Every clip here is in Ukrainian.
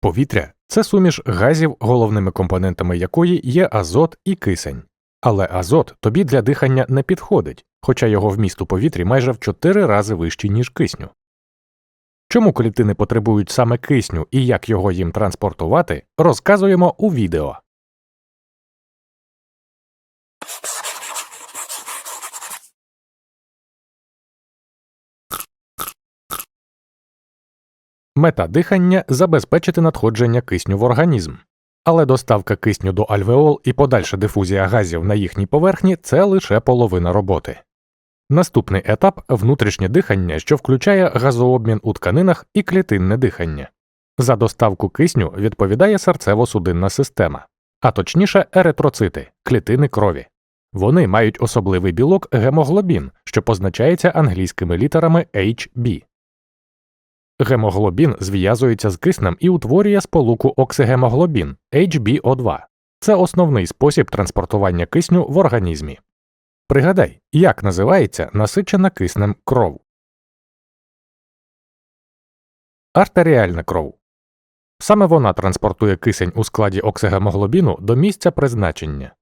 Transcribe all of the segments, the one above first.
Повітря це суміш газів, головними компонентами якої є азот і кисень. Але азот тобі для дихання не підходить, хоча його вміст у повітрі майже в 4 рази вищий, ніж кисню. Чому клітини потребують саме кисню і як його їм транспортувати, розказуємо у відео. Мета дихання забезпечити надходження кисню в організм. Але доставка кисню до альвеол і подальша дифузія газів на їхній поверхні це лише половина роботи. Наступний етап внутрішнє дихання, що включає газообмін у тканинах і клітинне дихання. За доставку кисню відповідає серцево-судинна система, а точніше еритроцити, клітини крові. Вони мають особливий білок гемоглобін, що позначається англійськими літерами HB. Гемоглобін зв'язується з киснем і утворює сполуку оксигемоглобін HbO2. Це основний спосіб транспортування кисню в організмі. Пригадай, як називається насичена киснем кров. Артеріальна кров. Саме вона транспортує кисень у складі оксигемоглобіну до місця призначення.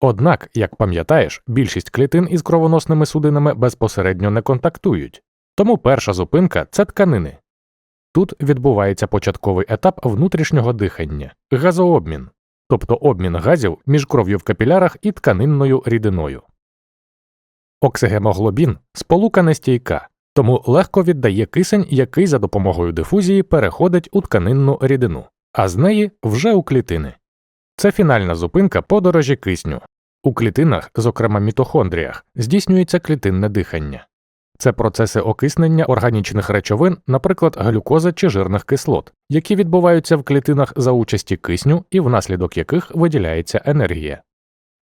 Однак, як пам'ятаєш, більшість клітин із кровоносними судинами безпосередньо не контактують, тому перша зупинка це тканини. Тут відбувається початковий етап внутрішнього дихання газообмін, тобто обмін газів між кров'ю в капілярах і тканинною рідиною. Оксигемоглобін сполука нестійка, тому легко віддає кисень, який за допомогою дифузії переходить у тканинну рідину, а з неї вже у клітини. Це фінальна зупинка подорожі кисню. У клітинах, зокрема мітохондріях, здійснюється клітинне дихання. Це процеси окиснення органічних речовин, наприклад, глюкоза чи жирних кислот, які відбуваються в клітинах за участі кисню і внаслідок яких виділяється енергія.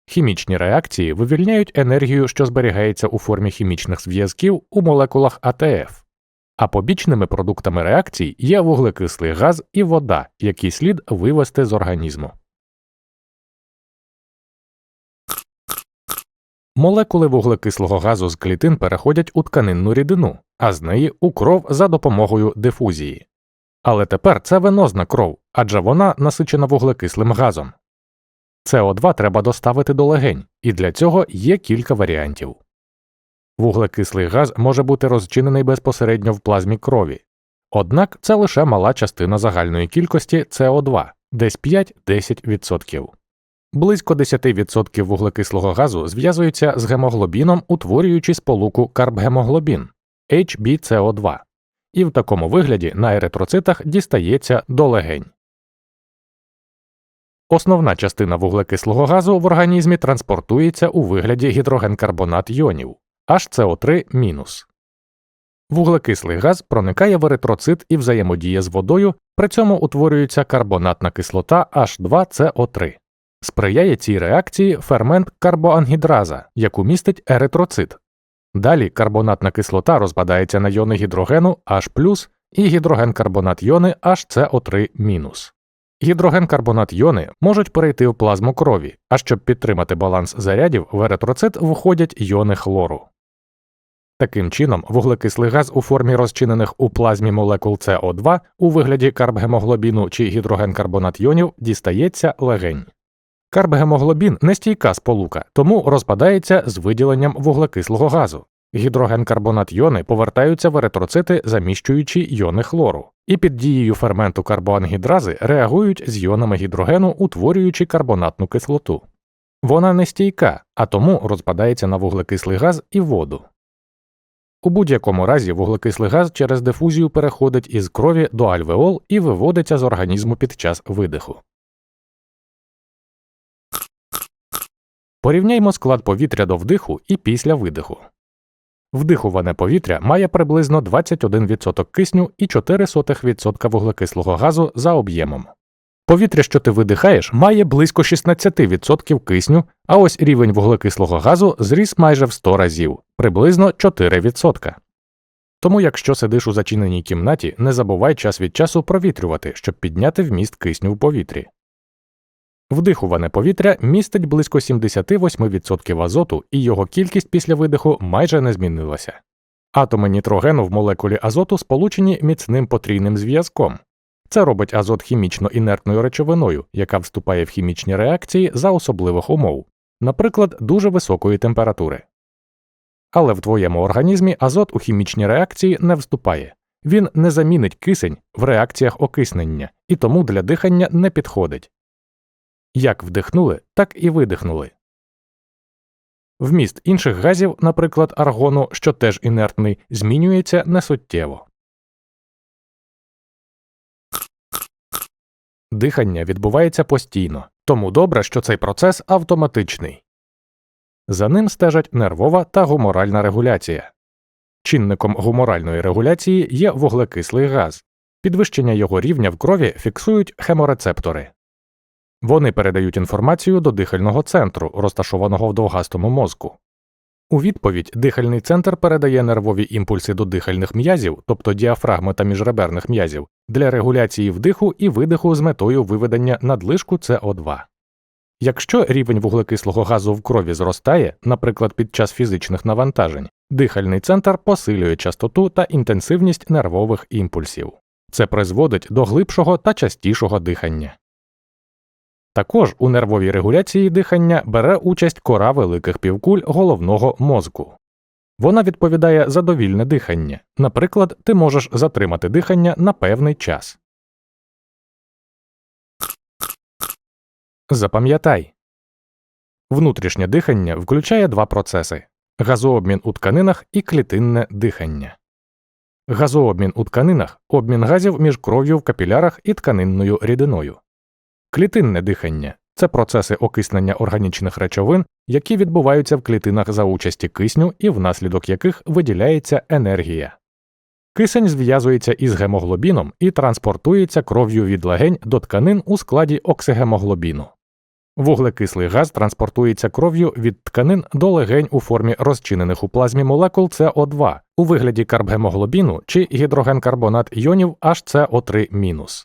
Хімічні реакції вивільняють енергію, що зберігається у формі хімічних зв'язків у молекулах АТФ, а побічними продуктами реакцій є вуглекислий газ і вода, які слід вивести з організму. Молекули вуглекислого газу з клітин переходять у тканинну рідину, а з неї у кров за допомогою дифузії. Але тепер це венозна кров, адже вона насичена вуглекислим газом. СО2 треба доставити до легень, і для цього є кілька варіантів. Вуглекислий газ може бути розчинений безпосередньо в плазмі крові, однак це лише мала частина загальної кількості СО2, десь 5-10%. Близько 10% вуглекислого газу зв'язується з гемоглобіном, утворюючи сполуку карбгемоглобін HbCO2, і в такому вигляді на еритроцитах дістається до легень. Основна частина вуглекислого газу в організмі транспортується у вигляді гідрогенкарбонат йонів HCO3-. Вуглекислий газ проникає в еритроцит і взаємодіє з водою, при цьому утворюється карбонатна кислота H2CO3. Сприяє цій реакції фермент карбоангідраза, яку містить еритроцит. Далі карбонатна кислота розпадається на йони гідрогену H і гідрогенкарбонат йони HCO3-. Гідрогенкарбонат йони можуть перейти в плазму крові, а щоб підтримати баланс зарядів, в еритроцит входять йони хлору. Таким чином, вуглекислий газ у формі розчинених у плазмі молекул СО2 у вигляді карбгемоглобіну чи гідрогенкарбонат йонів дістається легень. Карбгемоглобін нестійка сполука, тому розпадається з виділенням вуглекислого газу. Гідрогенкарбонат йони повертаються в еритроцити, заміщуючи йони хлору, і під дією ферменту карбоангідрази реагують з йонами гідрогену, утворюючи карбонатну кислоту. Вона нестійка, а тому розпадається на вуглекислий газ і воду. У будь-якому разі вуглекислий газ через дифузію переходить із крові до альвеол і виводиться з організму під час видиху. Порівняймо склад повітря до вдиху і після видиху. Вдихуване повітря має приблизно 21% кисню і 0,04% вуглекислого газу за об'ємом. Повітря, що ти видихаєш, має близько 16% кисню, а ось рівень вуглекислого газу зріс майже в 100 разів, приблизно 4%. Тому, якщо сидиш у зачиненій кімнаті, не забувай час від часу провітрювати, щоб підняти вміст кисню в повітрі. Вдихуване повітря містить близько 78% азоту, і його кількість після видиху майже не змінилася. Атоми нітрогену в молекулі азоту сполучені міцним потрійним зв'язком. Це робить азот хімічно інертною речовиною, яка вступає в хімічні реакції за особливих умов, наприклад, дуже високої температури. Але в твоєму організмі азот у хімічні реакції не вступає. Він не замінить кисень в реакціях окиснення і тому для дихання не підходить. Як вдихнули, так і видихнули. Вміст інших газів, наприклад, аргону, що теж інертний, змінюється несуттєво. Дихання відбувається постійно, тому добре, що цей процес автоматичний. За ним стежать нервова та гуморальна регуляція. Чинником гуморальної регуляції є вуглекислий газ. Підвищення його рівня в крові фіксують хеморецептори. Вони передають інформацію до дихального центру, розташованого в довгастому мозку. У відповідь дихальний центр передає нервові імпульси до дихальних м'язів, тобто діафрагми та міжреберних м'язів, для регуляції вдиху і видиху з метою виведення надлишку СО2. Якщо рівень вуглекислого газу в крові зростає, наприклад, під час фізичних навантажень, дихальний центр посилює частоту та інтенсивність нервових імпульсів. Це призводить до глибшого та частішого дихання. Також у нервовій регуляції дихання бере участь кора великих півкуль головного мозку. Вона відповідає за довільне дихання. Наприклад, ти можеш затримати дихання на певний час. Запам'ятай внутрішнє дихання включає два процеси газообмін у тканинах і клітинне дихання. Газообмін у тканинах обмін газів між кров'ю в капілярах і тканинною рідиною. Клітинне дихання це процеси окиснення органічних речовин, які відбуваються в клітинах за участі кисню і внаслідок яких виділяється енергія. Кисень зв'язується із гемоглобіном і транспортується кров'ю від легень до тканин у складі оксигемоглобіну. Вуглекислий газ транспортується кров'ю від тканин до легень у формі розчинених у плазмі молекул СО2 у вигляді карбгемоглобіну чи гідрогенкарбонат іонів HCO3-.